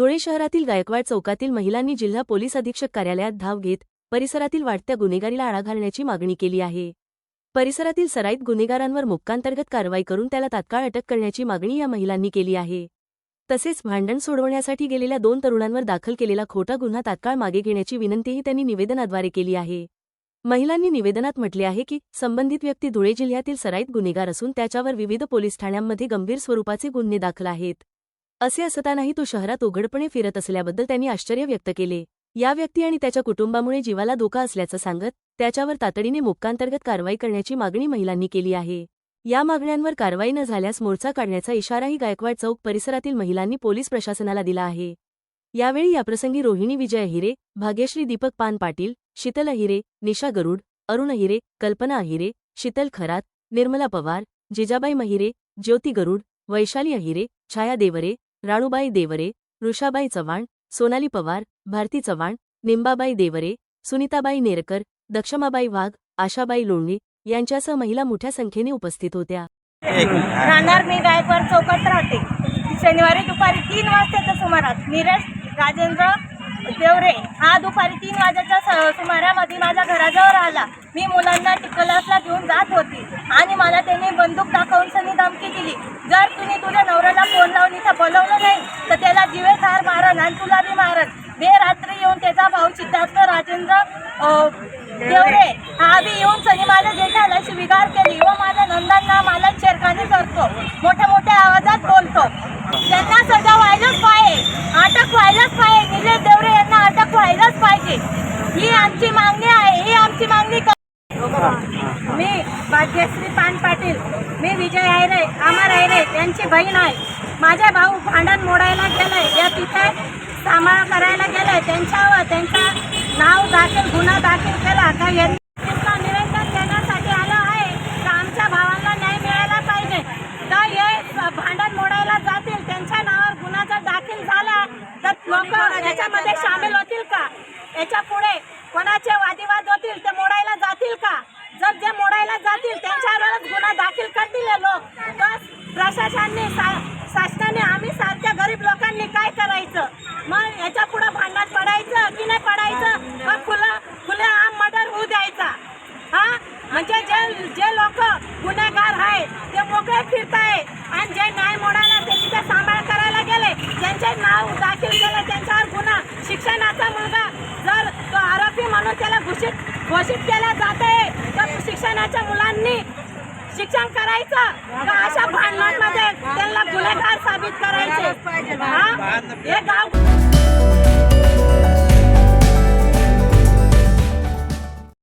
धुळे शहरातील गायकवाड चौकातील महिलांनी जिल्हा पोलीस अधीक्षक कार्यालयात धाव घेत परिसरातील वाढत्या गुन्हेगारीला आळा घालण्याची मागणी केली आहे. परिसरातील सराईत गुन्हेगारांवर मुक्कांतर्गत कारवाई करून त्याला तात्काळ अटक करण्याची मागणी या महिलांनी केली आहे. तसेच भांडण सोडवण्यासाठी गेलेल्या दोन तरुणांवर दाखल केलेला खोटा गुन्हा तात्काळ मागे घेण्याची विनंतीही त्यांनी निवेदनाद्वारे केली आहे. महिलांनी निवेदनात म्हटले आहे की संबंधित व्यक्ती धुळे जिल्ह्यातील सराईत गुन्हेगार असून त्याच्यावर विविध पोलीस ठाण्यांमध्ये गंभीर स्वरूपाचे गुन्हे दाखल आहेत. असे असतानाही तो शहरात उघडपणे फिरत असल्याबद्दल त्यांनी आश्चर्य व्यक्त केले. या व्यक्ती आणि त्याच्या कुटुंबामुळे जीवाला धोका असल्याचं सांगत त्याच्यावर तातडीने मुक्कांतर्गत कारवाई करण्याची मागणी महिलांनी केली आहे. या मागण्यांवर कारवाई न झाल्यास मोर्चा काढण्याचा इशाराही गायकवाड चौक परिसरातील महिलांनी पोलीस प्रशासनाला दिला आहे. यावेळी याप्रसंगी रोहिणी विजय अहिरे भाग्यश्री दीपक पान पाटील शीतल अहिरे निशा गरुड अरुण अहिरे कल्पना अहिरे शीतल खरात निर्मला पवार जिजाबाई महिरे ज्योती गरुड वैशाली अहिरे छाया देवरे राणूबाई देवरे ऋषाबाई चव्हाण सोनाली पवार भारती चव्हाण निंबाबाई देवरे सुनीताबाई नेरकर दक्षमाबाई वाघ आशाबाई लोंढे यांच्यासह महिला मोठ्या संख्येने उपस्थित होत्या. राहणार मी गायकवाड चौकात राहते. शनिवारी दुपारी तीन वाजताच्या सुमारास नीरज राजेंद्र देवरे हा दुपारी तीन वाजेच्या सुमारामध्ये माझ्या घराजवळ आला. मी मुलांना टिकलासला घेऊन जात होती आणि मला त्यांनी बंदूक दाखवून सनी धमकी दिली. जर तुम्ही तुझ्या नवऱ्याला फोन लावून बोलवलं नाही. तर त्याला जीवे ठार मारन आणि तुला बी मारन. बेरात्री येऊन त्याचा भाऊ सिद्धार्थ राजेंद्र देवरे हा बी येऊन सनी माझ्या जेठाला शिविगार केली. व माझ्या नंदांना मला छेडखानी करतो. मोठ्या मोठ्या आवाजात बोलतो. त्यांना सजा व्हायलाच पाहिजे. अटक व्हायलाच पाहिजे. निलेश देवरे यांना अटक व्हायलाच पाहिजे. ही आमची मागणी आहे. ही आमची मागणी मी भाग्यश्री पान पाटील. मी विजय आयरे आमार आयरे यांची बहीण आहे. माझा भाऊ भांडण मोडायला गेलाय. या तिथे सांभाळ करायला गेलाय त्यांच्यावर त्यांचा नाव दाखल गुन्हा दाखल केला. का यांनी निवेदन देण्यासाठी आलं आहे. तर आमच्या भावांना न्याय मिळायला पाहिजे. तर हे भांडण मोडायला जातील. त्यांच्या नावावर गुन्हा जर दाखल झाला तर लोक याच्यामध्ये सामील होतील का? याच्यापुढे कोणाचे वादिवाद होतील ते मोडायला जातील का? जर जे मोडायला जातील त्यांच्यावरच गुन्हा दाखल करतील लोक. तर प्रशासनाने सा- शासनाने आम्ही सारख्या गरीब लोकांनी काय करायचं? मग याच्यापुढे भांडणात पडायचं की नाही पडायचं? मग खुलं खुले आम मर्डर होऊ द्यायचा. हा? म्हणजे जे जे लोक गुन्हेगार आहेत ते मोकळे फिरताय. आणि जे न्याय मोडायला ते तिथे सांभाळ करायला गेले त्यांचे नाव दाखल केलं त्यांच्यावर गुन्हा. शिक्षणाचा मुलगा जर तो आरोपी म्हणून त्याला घोषित घोषित केला जात आहे तर शिक्षणाच्या मुलांनी शिक्षण करायचं. का अशा भांडणांमध्ये त्यांना गुन्हेगार साबित करायचे? हे गाव